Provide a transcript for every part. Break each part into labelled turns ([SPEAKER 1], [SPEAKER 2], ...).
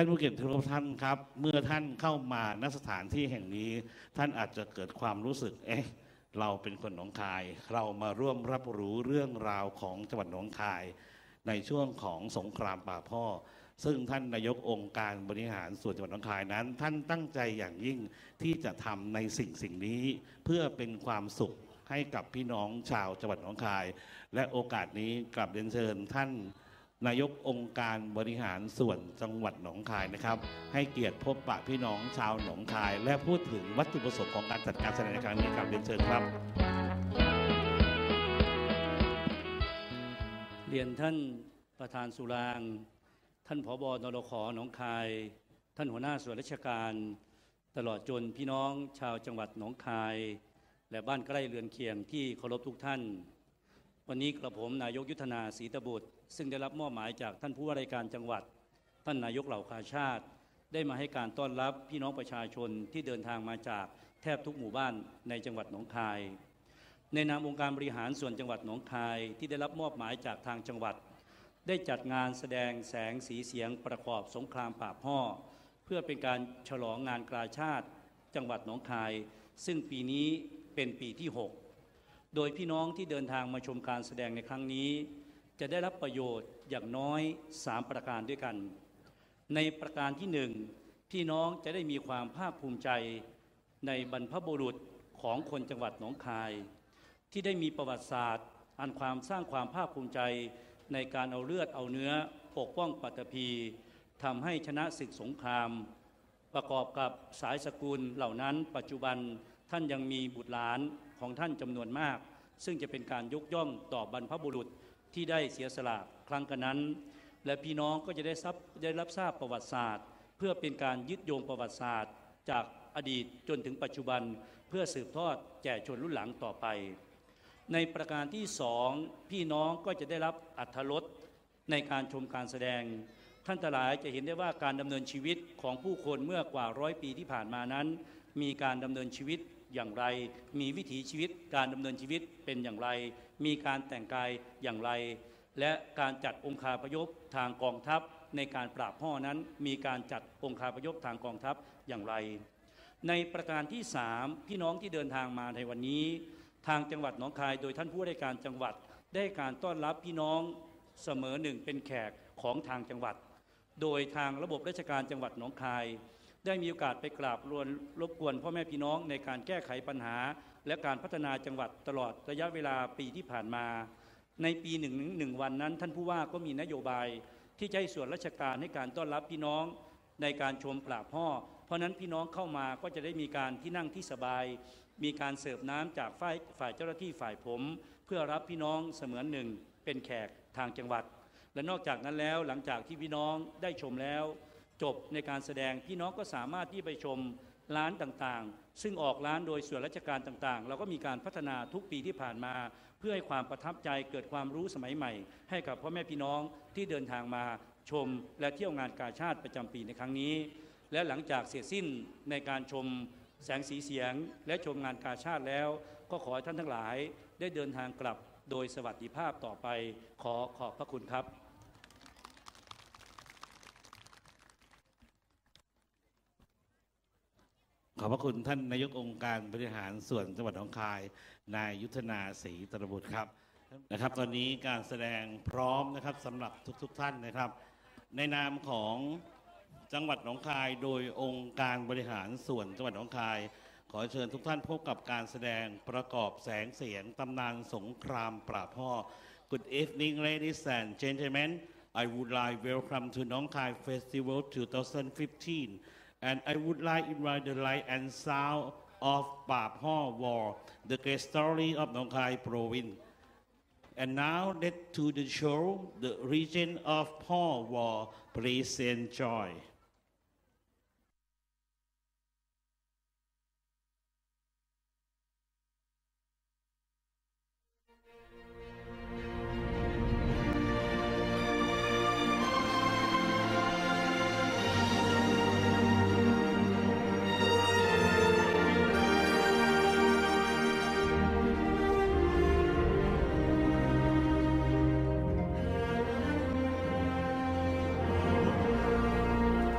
[SPEAKER 1] ท่านผู้เกียรติทุกท่านครับ เมื่อท่านเข้ามาณสถานที่แห่งนี้ ท่านอาจจะเกิดความรู้สึก เอ๊ะ เราเป็นคนหนองคาย เรามาร่วมรับรู้เรื่องราวของจังหวัดหนองคาย ในช่วงของสงครามป่าพ่อ ซึ่งท่านนายกองค์การบริหารส่วนจังหวัดหนองคายนั้น ท่านตั้งใจอย่างยิ่งที่จะทำในสิ่งสิ่งนี้ เพื่อเป็นความสุขให้กับพี่น้องชาวจังหวัดหนองคาย และโอกาสนี้กลับเรียนเชิญท่าน นายกองค์การบริหารส่วนจังหวัดหนองคายนะครับ ให้เกียรติพบปะพี่น้องชาวหนองคาย และพูดถึงวัตถุประสงค์ของการจัดการแสดงในครั้งนี้ครับเรียนเชิญครับ
[SPEAKER 2] เรียนท่านประธานสุราง ท่านผบนรขหนองคาย ท่านหัวหน้าส่วนราชการ ตลอดจนพี่น้องชาวจังหวัดหนองคาย และบ้านใกล้เรือนเคียงที่เคารพทุกท่าน วันนี้กระผมนายกยุทธนาศรีตบุตร ซึ่งได้รับมอบหมายจากท่านผู้ว่าราชการจังหวัด ท่านนายกเหล่าคาชาติ ได้มาให้การต้อนรับพี่น้องประชาชนที่เดินทางมาจากแทบทุกหมู่บ้านในจังหวัดหนองคาย ในนามองค์การบริหารส่วนจังหวัดหนองคายที่ได้รับมอบหมายจากทางจังหวัด ได้จัดงานแสดงแสงสีเสียงประกอบสงครามป่าพ่อ เพื่อเป็นการฉลองงานกาชาติจังหวัดหนองคาย ซึ่งปีนี้เป็นปีที่ 6 โดยพี่น้องที่เดินทางมาชมการแสดงในครั้งนี้ จะได้รับประโยชน์อย่างน้อย 3 ประการด้วยกัน ในประการที่หนึ่งพี่น้องจะได้มีความภาคภูมิใจในบรรพบุรุษของคนจังหวัดหนองคาย ที่ได้มีประวัติศาสตร์ อันความสร้างความภาคภูมิใจในการเอาเลือดเอาเนื้อปกป้องปัตตภีทำให้ชนะศึกสงคราม ประกอบกับสายสกุลเหล่านั้น ปัจจุบันท่านยังมีบุตรหลาน ของท่านจำนวนมาก ซึ่งจะเป็นการยกย่องต่อบรรพบุรุษที่ได้เสียสละครั้งกันนั้น และพี่น้องก็จะได้รับได้รับทราบประวัติศาสตร์ เพื่อเป็นการยึดโยงประวัติศาสตร์ จากอดีตจนถึงปัจจุบัน เพื่อสืบทอดแก่ชนรุ่นหลังต่อไป ในประการที่สองพี่น้องก็จะได้รับอัธรสในการชมการแสดง ท่านทั้งหลายจะเห็นได้ว่าการดำเนินชีวิตของผู้คนเมื่อกว่าร้อยปีที่ผ่านมานั้น มีการดำเนินชีวิต อย่างไร มีวิถีชีวิตการดำเนินชีวิตเป็นอย่างไร มีการแต่งกายอย่างไร และการจัดองค์คาพยพทางกองทัพ ในการปราบพ่อนั้น มีการจัดองค์คาพยพทางกองทัพอย่างไร ในประการที่สามพี่น้องที่เดินทางมาในวันนี้ ทางจังหวัดหนองคาย โดยท่านผู้ว่าราชการจังหวัด ได้การต้อนรับพี่น้องเสมอหนึ่งเป็นแขกของทางจังหวัด โดยทางระบบราชการจังหวัดหนองคาย ได้มีโอกาสไปกราบรวนรบกวนพ่อแม่พี่น้องในการแก้ไขปัญหา และการพัฒนาจังหวัดตลอดระยะเวลาปีที่ผ่านมา ในปีหนึ่งหนึ่งวันนั้น ท่านผู้ว่าก็มีนโยบายที่จะให้ส่วนราชการให้การต้อนรับพี่น้องในการชมปราบพ่อ เพราะนั้นพี่น้องเข้ามาก็จะได้มีการที่นั่งที่สบาย มีการเสิร์ฟน้ำจากฝ่ายฝ่ายเจ้าหน้าที่ฝ่ายผม เพื่อรับพี่น้องเสมือนหนึ่งเป็นแขกทางจังหวัด และนอกจากนั้นแล้วหลังจากที่พี่น้องได้ชมแล้ว จบในการแสดงพี่น้องก็สามารถที่ไปชมร้านต่างๆ ซึ่งออกร้านโดยส่วนราชการต่างๆ เราก็มีการพัฒนาทุกปีที่ผ่านมา เพื่อให้ความประทับใจเกิดความรู้สมัยใหม่ ให้กับพ่อแม่พี่น้องที่เดินทางมาชมและเที่ยวงานกาชาติประจำปีในครั้งนี้ และหลังจากเสร็จสิ้นในการชมแสงสีเสียง และชมงานกาชาติแล้ว ก็ขอให้ท่านทั้งหลายได้เดินทางกลับโดยสวัสดิภาพต่อไปขอขอบพระคุณครับ
[SPEAKER 1] ขอบพระคุณท่านนายกองค์การบริหารส่วนจังหวัดหนองคาย นายยุทธนาศรีตระบุตรครับนะครับ ตอนนี้การแสดงพร้อมนะครับสำหรับทุกๆทท่านนะครับ ในนามของจังหวัดหนองคาย โดยองค์การบริหารส่วนจังหวัดหนองคาย ขอเชิญทุกท่านพบกับการแสดงประกอบแสงเสียงตำนานสงครามปราบพ่อ Good evening ladies and gentlemen I would like welcome to Nong Khai Festival 2015 and I would like to write the light and sound of Pap Ho War, the great story of Nong Khai province. And now let to the show, the region of Paul War. Please enjoy.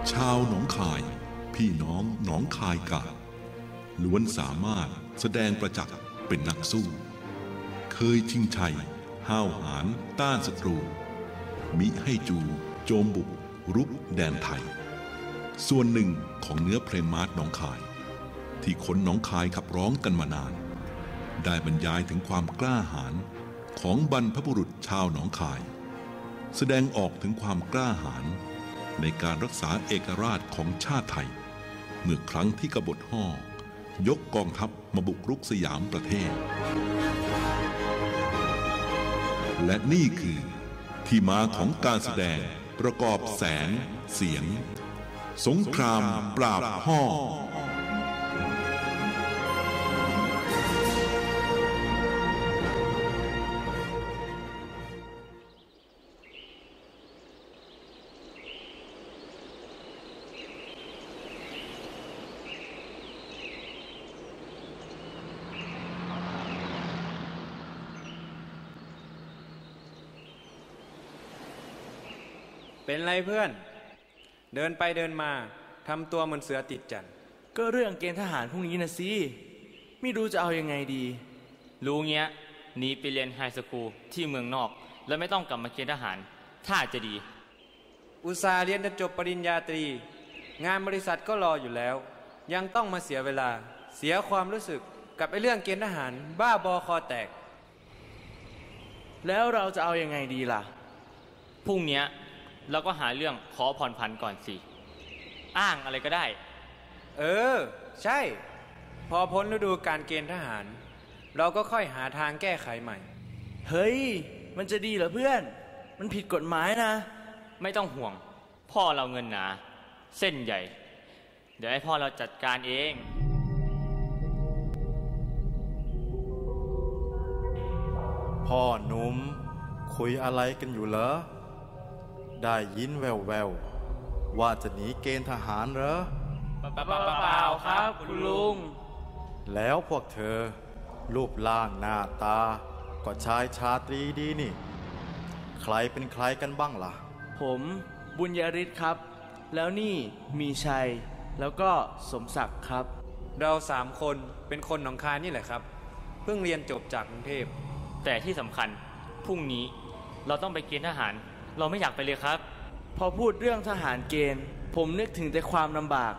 [SPEAKER 3] ชาวหนองคาย พี่น้องหนองคายกาดล้วนสามารถแสดงประจักษ์เป็นนักสู้ เคยชิงชัย ห้าวหาญต้านศัตรู มิให้จู โจมบุก รุกแดนไทย ส่วนหนึ่งของเนื้อเพลงมาร์ชหนองคาย ที่คนหนองคายขับร้องกันมานาน ได้บรรยายถึงความกล้าหาญของบรรพบุรุษชาวหนองคาย แสดงออกถึงความกล้าหาญ ในการรักษาเอกราชของชาติไทย เมื่อครั้งที่กบฏห่อยกกองทัพมาบุกรุกสยามประเทศ และนี่คือที่มาของการแสดงประกอบแสง เสียง สงครามปราบห่อ
[SPEAKER 4] เป็นไรเพื่อน เดินไปเดินมาทำตัวเหมือนเสือติดจันทร์
[SPEAKER 5] ก็เรื่องเกณฑ์ทหารพรุ่งนี้นะสิไม่รู้จะเอายังไงดี
[SPEAKER 6] รู้เงี้ยหนีไปเรียนไฮสคูลที่เมืองนอก แล้วไม่ต้องกลับมาเกณฑ์ทหาร ถ้าจะดี
[SPEAKER 4] อุตส่าห์เรียนจนจบปริญญาตรี งานบริษัทก็รออยู่แล้ว ยังต้องมาเสียเวลาเสียความรู้สึกกับไอ้เรื่องเกณฑ์ทหาร บ้าบอคอแตก
[SPEAKER 5] แล้วเราจะเอายังไงดีล่ะ
[SPEAKER 6] พรุ่งเนี้ย เราก็หาเรื่องขอผ่อนผันก่อนสิ อ้างอะไรก็ได้
[SPEAKER 4] เออ ใช่ พอพ้นฤดูการเกณฑ์ทหาร เราก็ค่อยหาทางแก้ไขใหม่
[SPEAKER 5] เฮ้ย มันจะดีเหรอเพื่อน มันผิดกฎหมายนะ
[SPEAKER 6] ไม่ต้องห่วง พ่อเราเงินหนา เส้นใหญ่ เดี๋ยวให้พ่อเราจัดการเอง
[SPEAKER 7] พ่อหนุ่มคุยอะไรกันอยู่เหรอ ได้ยินแววแววๆว่าจะหนีเกณฑ์ทหารเหรอ
[SPEAKER 6] เปล่าครับคุณลุง
[SPEAKER 7] แล้วพวกเธอ รูปร่างหน้าตา ก็ชายชาตรีดีนี่ ใครเป็นใครกันบ้างล่ะ
[SPEAKER 5] ผมบุญยริศครับ แล้วนี่มีชัย แล้วก็สมศักดิ์ครับ
[SPEAKER 4] เราสามคนเป็นคนหนองคายนี่แหละครับ เพิ่งเรียนจบจากกรุงเทพ
[SPEAKER 6] แต่ที่สำคัญพรุ่งนี้เราต้องไปเกณฑ์ทหาร เราไม่อยากไปเลยครับ
[SPEAKER 5] พอพูดเรื่องทหารเกณฑ์ ผมนึกถึงแต่ความลำบาก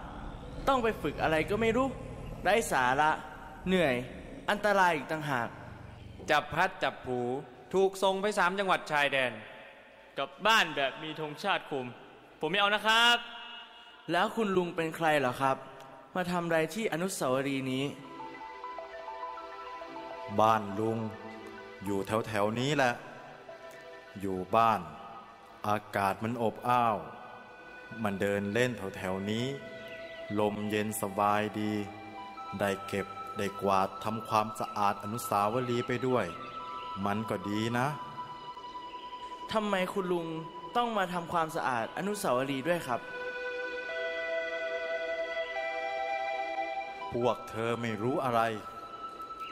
[SPEAKER 5] ต้องไปฝึกอะไรก็ไม่รู้ไร้สาระ เหนื่อย อันตรายอีกต่างหาก
[SPEAKER 4] จับพลัดจับผูถูกส่งไปสามจังหวัดชายแดน
[SPEAKER 6] กับบ้านแบบมีธงชาติคุม ผมไม่เอานะครับ
[SPEAKER 5] แล้วคุณลุงเป็นใครเหรอครับ มาทำอะไรที่อนุสาวรีย์นี้
[SPEAKER 7] บ้านลุง อยู่แถวแถวๆนี้แหละ อยู่บ้าน อากาศมันอบอ้าว มันเดินเล่นแถวแถวๆนี้ ลมเย็นสบายดี ได้เก็บได้กวาดทำความสะอาดอนุสาวรีย์ไปด้วย มันก็ดีนะ
[SPEAKER 5] ทำไมคุณลุงต้องมาทำความสะอาดอนุสาวรีย์ด้วยครับ
[SPEAKER 7] พวกเธอไม่รู้อะไร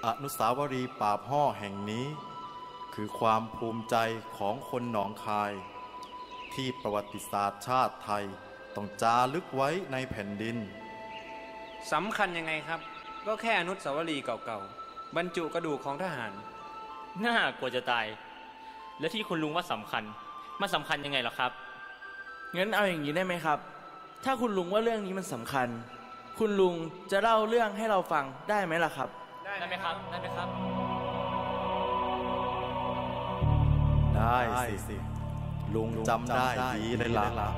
[SPEAKER 7] อนุสาวรีย์ป่าบห่อแห่งนี้ คือความภูมิใจของคนหนองคาย ที่ประวัติศาสตร์ชาติไทย ต้องจารึกไว้ในแผ่นดิน
[SPEAKER 4] สำคัญยังไงครับ ก็แค่อนุสาวรีย์เก่าๆ บรรจุกระดูกของทหาร
[SPEAKER 6] น่ากลัวจะตาย และที่คุณลุงว่าสำคัญ มันสำคัญยังไงเหรอครับ
[SPEAKER 5] งั้นเอาอย่างนี้ได้ไหมครับ ถ้าคุณลุงว่าเรื่องนี้มันสำคัญ คุณลุงจะเล่าเรื่องให้เราฟังได้ไหมล่ะครับ
[SPEAKER 6] ได้ไหมครับ ได้ไหมครับ
[SPEAKER 7] ได้สิ ลุงจำได้ดีเลยล่ะ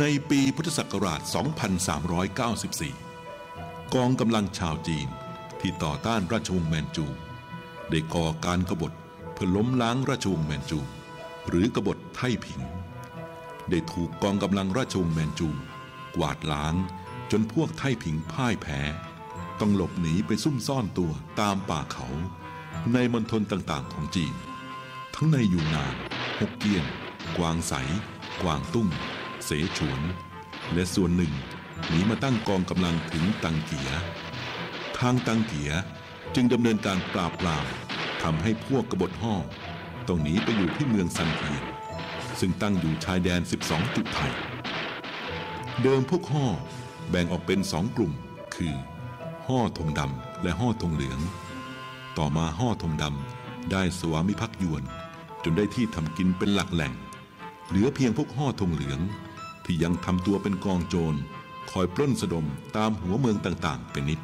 [SPEAKER 3] ในปีพุทธศักราช 2394 กองกำลังชาวจีนที่ต่อต้านราชวงศ์แมนจู ได้ก่อการกบฏเพื่อล้มล้างราชวงศ์แมนจู หรือกบฏไท่ผิง ได้ถูกกองกำลังราชวงศ์แมนจูกวาดล้าง จนพวกไทผิงพ่ายแพ้ ต้องหลบหนีไปซุ่มซ่อนตัวตามป่าเขา ในมณฑลต่างๆของจีน ทั้งในยูนนานฮกเกี้ยน กวางใส กวางตุ้ง เสฉวน และส่วนหนึ่งหนีมาตั้งกองกำลังถึงตังเกีย ทางตังเกียจึงดำเนินการปราบปรามทำให้พวกกบฏห่อต้องหนีไปอยู่ที่เมืองซันเทียน ซึ่งตั้งอยู่ชายแดน 12 จุดไทย เดิมพวกห่อแบ่งออกเป็นสองกลุ่ม คือห่อธงดำและห่อธงเหลือง ต่อมาห่อธงดำได้สวามิภักดิ์ยวน จนได้ที่ทำกินเป็นหลักแหล่ง เหลือเพียงพวกห่อธงเหลือง ที่ยังทำตัวเป็นกองโจร คอยปล้นสะดมตามหัวเมืองต่างๆ เป็นนิด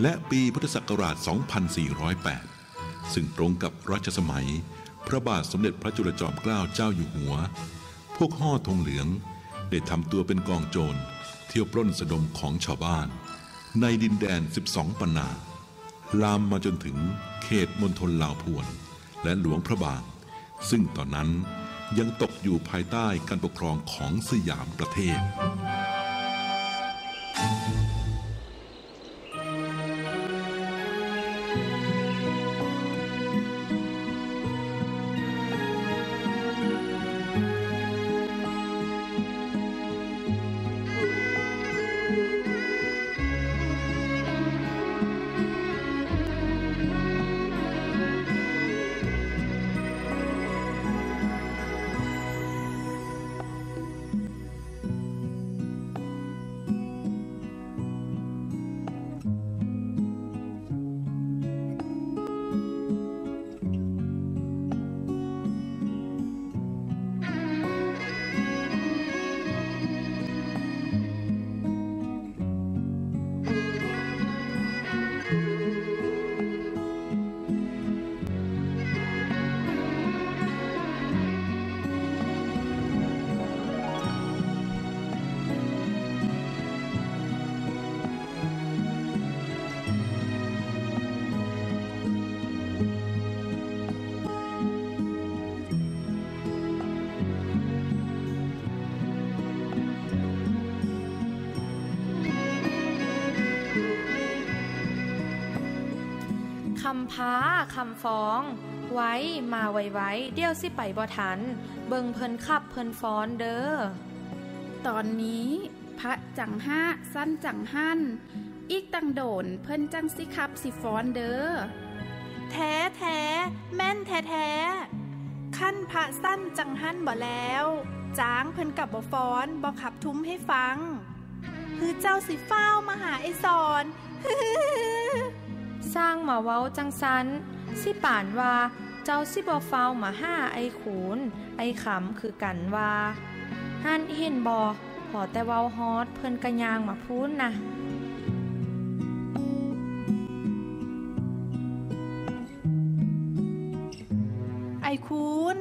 [SPEAKER 3] และปีพุทธศักราช 2408 ซึ่งตรงกับรัชสมัย พระบาทสมเด็จพระจุลจอมเกล้าเจ้าอยู่หัว พวกห่อธงเหลืองได้ทำตัวเป็นกองโจร เที่ยวปล้นสะดมของชาวบ้าน ในดินแดน 12 ปันนา ลามมาจนถึงเขตมณฑลลาวพวน และหลวงพระบาง ซึ่งตอนนั้นยังตกอยู่ภายใต้การปกครองของสยามประเทศำ
[SPEAKER 8] พ้าคำฟ้อง ไว้มาไวไว้เดี๋ยวสิไปบ่ทัน เบิงเพิ่นขับเพิ่นฟ้อนเด้อ
[SPEAKER 9] ตอนนี้พระจังห้าสั้นจังหันอีกตังโดนเพิ่นจังสิขับสิฟ้อนเด้อ
[SPEAKER 10] แท้แท้แม่นแท้แท้ขั้นพระสั้นจังหันบ่แล้วจ้างเพิ่นกับบ่ฟ้อนบ่ขับทุ้มให้ฟัง คือเจ้าสิเฝ้ามาหาไอสอน
[SPEAKER 8] สร้างมาเว้าจังสันสิป่านว่า เจ้าสิบ่เฝ้ามาห้าไอขูน ไอขำคือกันว่าหันเห็นบ่พอแต่เว้าฮอดเพิ่นกระยางมาพูนนะ
[SPEAKER 10] ไอคูน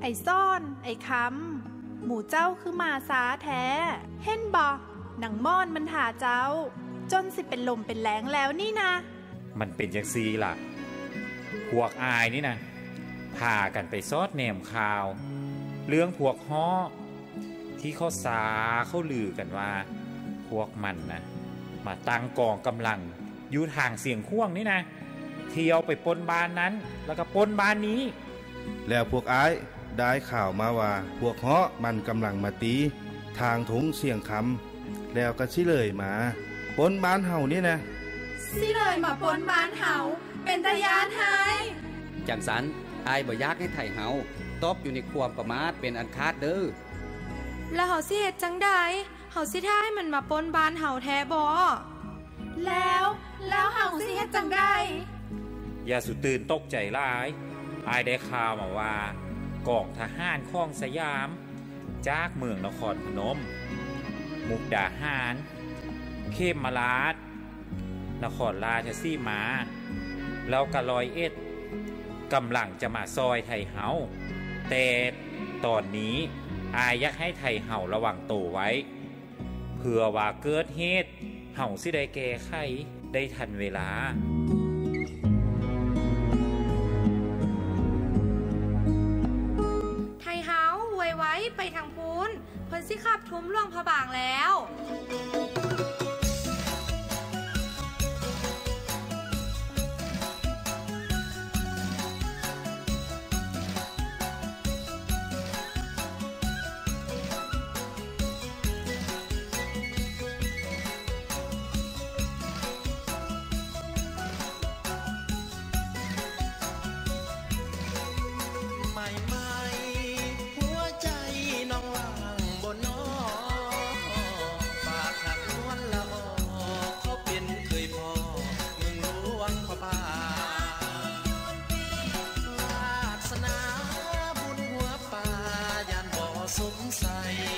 [SPEAKER 10] ไอซ่อน ไอคำหมู่เจ้าคือมาสาแท้ เห็นบ่หนังม่อนมันหาเจ้า จนสิเป็นลมเป็นแรงแล้วนี่นะ
[SPEAKER 11] มันเป็นจังซีล่ะ พวกอายนี่นะพากันไปซอดแหนมข่าว เรื่องพวกฮ้อที่เขาสาเขาลือกันว่า พวกมันนะมาตั้งกองกำลังอยู่ทางเสียงข่วงนี่นะเที่ยวไปปนบ้านนั้น แล้วก็ปนบ้านนี้
[SPEAKER 12] แล้วพวกอ้ายได้ข่าวมาว่า พวกเฮาะมันกำลังมาตี ทางทงเสียงคำแล้วก็ชิเลยมาปนบ้านเฮานี่นะ
[SPEAKER 10] สิเลยมาปนบ้านเฮาเป็นตะยานหาย
[SPEAKER 13] จังสันอายบ่อยากให้ไทยเฮาตบอยู่ในความประมาทเป็นอันคาดเด้อ
[SPEAKER 8] แล้วเฮาสิเฮ็ดจังใดเฮาสิท่าให้มันมาปนบ้านเฮาแท้บ่
[SPEAKER 10] แล้วแล้วเฮาสิเฮ็ดจังได
[SPEAKER 11] อย่าสุตื่นตกใจหลาย อายได้ข่าวมาว่ากองทหารของสยาม จากเมืองนครพนม มุกดาหาร เข้มมาลาด นครราชสีมา แล้วก็ลอยเอ็ดกำลังจะมาซอยไทยเฮาแต่ตอนนี้อายอยากให้ไทยเฮาระวังตัวไว้ เพื่อว่าเกิดเหตุเฮาสิได้แก้ไขได้ทันเวลา
[SPEAKER 8] ไทยเฮาไวไว้ไปทางพูนเพิ่นสิขับทุ้มล่วงพระบางแล้ว
[SPEAKER 10] I'm sorry.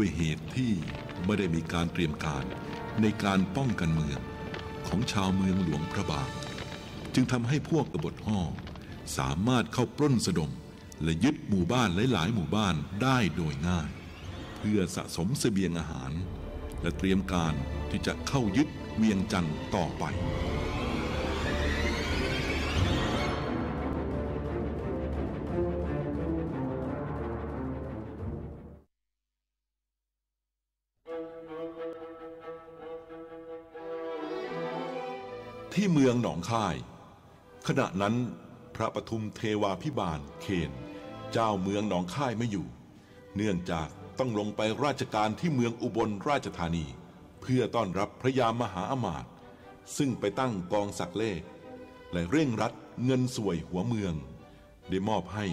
[SPEAKER 3] ด้วยเหตุที่ไม่ได้มีการเตรียมการในการป้องกันเมืองของชาวเมืองหลวงพระบาง จึงทำให้พวกกบฏห่อสามารถเข้าปล้นสะดม และยึดหมู่บ้านหลายๆหมู่บ้านได้โดยง่าย เพื่อสะสมเสบียงอาหาร และเตรียมการที่จะเข้ายึดเวียงจันทร์ต่อไป คาย ขณะนั้นพระปทุมเทวาพิบาลเคนเจ้าเมืองหนองค่ายไม่อยู่ เนื่องจากต้องลงไปราชการที่เมืองอุบลราชธานี เพื่อต้อนรับพระยามหาอมาตย์ซึ่งไปตั้งกองสักเลข และเร่งรัดเงินสวยหัวเมือง ได้มอบให้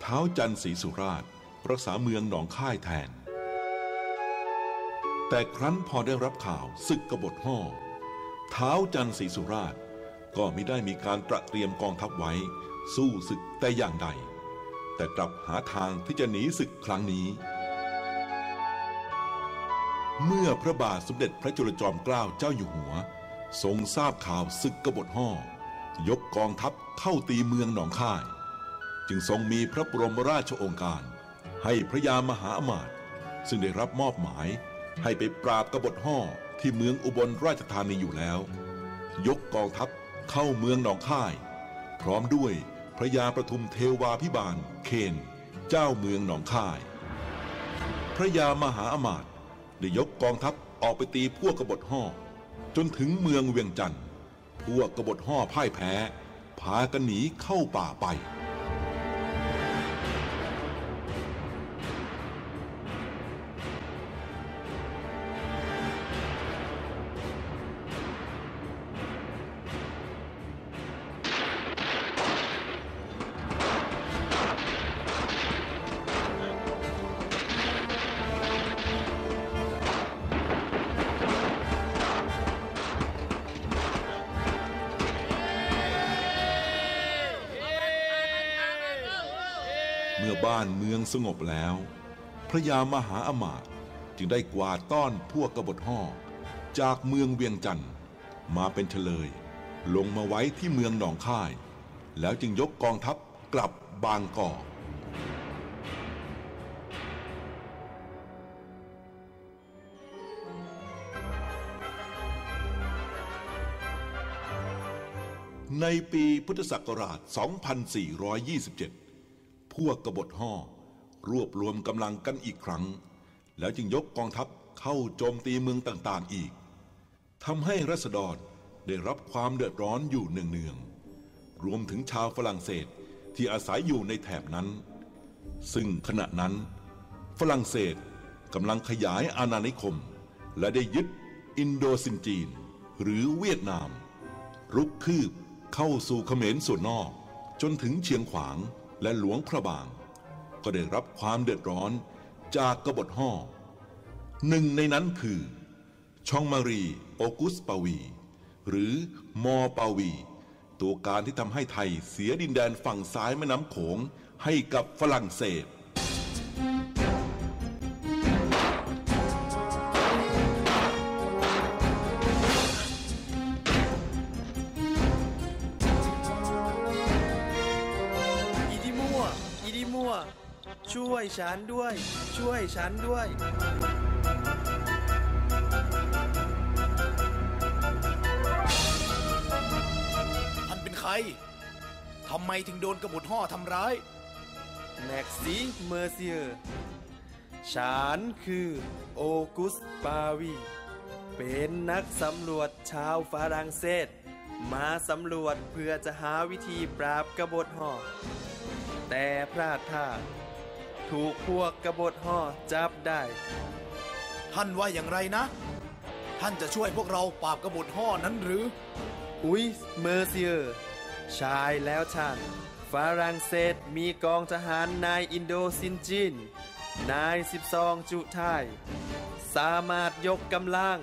[SPEAKER 3] เท้าจันทร์ศรีสุราชรักษาเมืองหนองค่ายแทน แต่ครั้นพอได้รับข่าวศึกกบฏห่อเท้าจันทร์ศรีสุราช ก็ไม่ได้มีการตระเตรียมกองทัพไว้ สู้ศึกแต่อย่างใด แต่กลับหาทางที่จะหนีศึกครั้งนี้ เมื่อพระบาทสมเด็จพระจุลจอมเกล้าเจ้าอยู่หัว ทรงทราบข่าวศึกกบฏห่อยกกองทัพเข้าตีเมืองหนองค่าย จึงทรงมีพระบรมราชโองการ ให้พระยามหาอมาตย์ซึ่งได้รับมอบหมายให้ไปปราบกบฏห่อที่เมืองอุบลราชธานีอยู่แล้ว ยกกองทัพ เข้าเมืองหนองค่าย พร้อมด้วยพระยาประทุมเทวาพิบาลเคน เจ้าเมืองหนองค่าย พระยามหาอมาตย์ได้ยกกองทัพออกไปตีพวกกบฏห่อจนถึงเมืองเวียงจันทร์พวกกบฏห่อพ่ายแพ้ พากันหนีเข้าป่าไป บ้านเมืองสงบแล้ว พระยามหาอมาตย์จึงได้กวาดต้อนพวกกบฏห่อจากเมืองเวียงจันทร์มาเป็นเฉลย ลงมาไว้ที่เมืองหนองค่าย แล้วจึงยกกองทัพกลับบางกอกในปีพุทธศักราช 2427 พวกกบฏห่อรวบรวมกำลังกันอีกครั้ง แล้วจึงยกกองทัพเข้าโจมตีเมืองต่างๆอีกทำให้รัษฎรได้รับความเดือดร้อนอยู่เนืองๆรวมถึงชาวฝรั่งเศสที่อาศัยอยู่ในแถบนั้น ซึ่งขณะนั้น ฝรั่งเศสกำลังขยายอาณานิคม และได้ยึดอินโดซินจีน หรือเวียดนาม รุกคืบเข้าสู่เขมรส่วนนอกจนถึงเชียงขวาง และหลวงพระบาง ก็ได้รับความเดือดร้อนจากกบฏห่อหนึ่งในนั้นคือ ชองมารีโอกุสปาวี หรือมอปาวี ตัวการที่ทำให้ไทยเสียดินแดนฝั่งซ้ายแม่น้ำโขงให้กับฝรั่งเศส
[SPEAKER 14] ฉันด้วย ช่วยฉันด้วย
[SPEAKER 15] ท่านเป็นใครทำไมถึงโดนกบฏห่อทำร้าย
[SPEAKER 14] แม็กซีเมอร์เซียร์ฉันคือโอกุสปาวี เป็นนักสำรวจชาวฝรั่งเศส มาสำรวจเพื่อจะหาวิธีปราบกบฏห่อแต่พลาดท่า ถูกพวกกบฏห่อจับได้
[SPEAKER 15] ท่านว่าอย่างไรนะ ท่านจะช่วยพวกเราปราบกบฏห่อนั้นหรือ
[SPEAKER 14] อุ้ยเมอร์เซียร์ชายแล้วท่านฝรั่งเศสมีกองทหารนายอินโดซินจินนาย 12 จุไทย สามารถยกกำลัง